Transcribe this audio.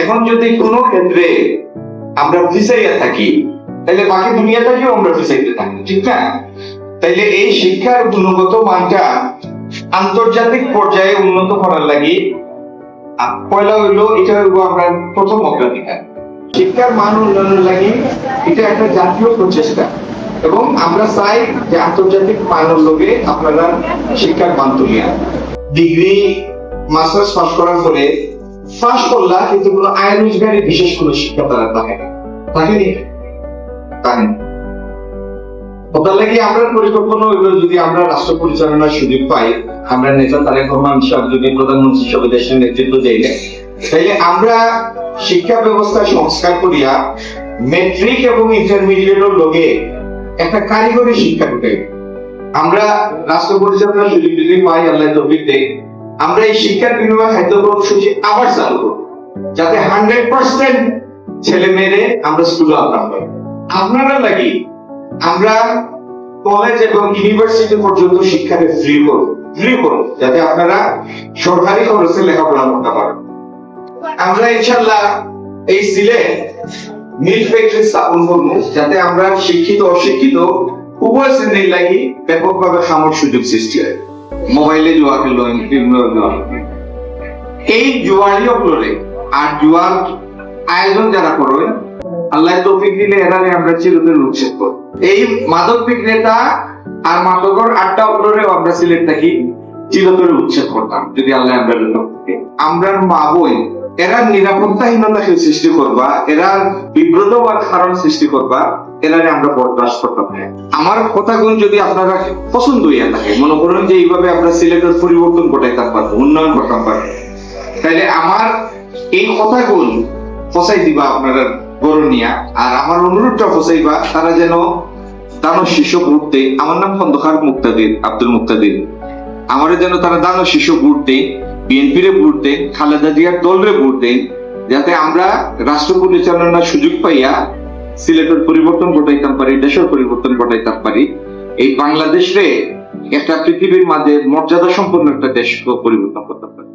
এখন যদি কোনো ক্ষেত্রে আমরা ফিসাইয়া থাকি তাহলে বাকি দুনিয়াটাকেও আমরা ফিসাইতে থাকি, ঠিক না? তাইলে এই শিক্ষার গুণগত মানটা আন্তর্জাতিক পর্যায়ে উন্নত করার লাগি পয়লা হইল, এটা হইব আমরা প্রথম অগ্রাধিকার। শিক্ষার মান উন্নয়নের লাগি এটা একটা জাতীয় প্রচেষ্টা, এবং আমরা চাই যে আন্তর্জাতিক মানের লোকে আপনারা শিক্ষার মান তুলিয়া। ডিগ্রি, মাস্টার্স পাস করার পরে পাস করলা, কিন্তু কোনো আয় রোজগারি বিশেষ কোনো শিক্ষা তারা থাকে থাকে আমরা পরিকল্পনা যদি আমরা রাষ্ট্র পরিচালনার সুযোগ পাই, আমরা নেতা তারেক রহমান যদি প্রধানমন্ত্রী দেশের নেতৃত্ব আমরা শিক্ষা ব্যবস্থা সংস্কার করিয়া মেট্রিক এবং ইন্টারমিডিয়েটের লগে একটা কারিগরি শিক্ষা ঢুকে আমরা রাষ্ট্র পরিচালনার সুযোগ যদি পাই, আল্লাহ তৌফিক দেয়। আমরা এই শিক্ষার বিনিময়ে খাদ্য কর্মসূচি আবার চালু করব। যাতে হান্ড্রেড পার্সেন্ট ছেলে মেয়েদের আমরা স্কুলে আনতাম পারি। আপনারা লাগি আমরা কলেজ এবং ইউনিভার্সিটি পর্যন্ত শিক্ষাকে ফ্রি করব। ফ্রি করব, যাতে আপনারা সরকারি খরচে লেখাপড়া করতে পারেন। আমরা ইনশাল্লাহ এই সিলেট মিল ফ্যাক্টরি স্থাপন করব, যাতে আমরা শিক্ষিত, অশিক্ষিত, উভয় শ্রেণির লাগি ব্যাপকভাবে খামর সুযোগ সৃষ্টি হয়। মোবাইলে জুয়া খেলো বিভিন্ন জুয়া এই জুয়ারি অপরে আর জুয়ার আয়োজন যারা করবে, আল্লাহ তৌফিক দিলে এরারে আমরা চিরদিন উচ্ছেদ করব। এই মাদক বিক্রেতা আর মাদকর আড্ডা অপরেও আমরা সিলেট থাকি চিরতরে উচ্ছেদ করতাম, যদি আল্লাহ আমরা আমরা মা বোন, এরা নিরাপত্তাহীনতা সৃষ্টি করবা, এরা বিব্রত বা কারণ সৃষ্টি করবা এরারে আমরা বরদাস্ত করতাম না। আমার কথাগুলো যদি আপনারা পছন্দ হইয়া থাকে মনে করেন যে এইভাবে আমরা সিলেটের পরিবর্তন ঘটাইতাম পারব, উন্নয়ন করতাম পারব তাইলে আমার এই কথাগুলো ফসাই দিবা আপনারা গরনিয়া আর আমার অনুরোধটা ফসাইবা, তারা যেন দানো শিশু ঘুরতে, আমার নাম খন্দকার মুক্তাদির, আব্দুল মুক্তাদির আমার যেন তারা দানো শিশু ভোট দেয় বিএনপিরে ভোট দেয় খালেদা জিয়ার দলরে ভোট দেয় যাতে আমরা রাষ্ট্র পরিচালনার সুযোগ পাইয়া সিলেটের পরিবর্তন ঘটাইতাম পারি, দেশের পরিবর্তন ঘটাইতাম পারি। এই বাংলাদেশে একটা পৃথিবীর মাঝে মর্যাদা সম্পন্ন একটা দেশ পরিবর্তন করতে পারি।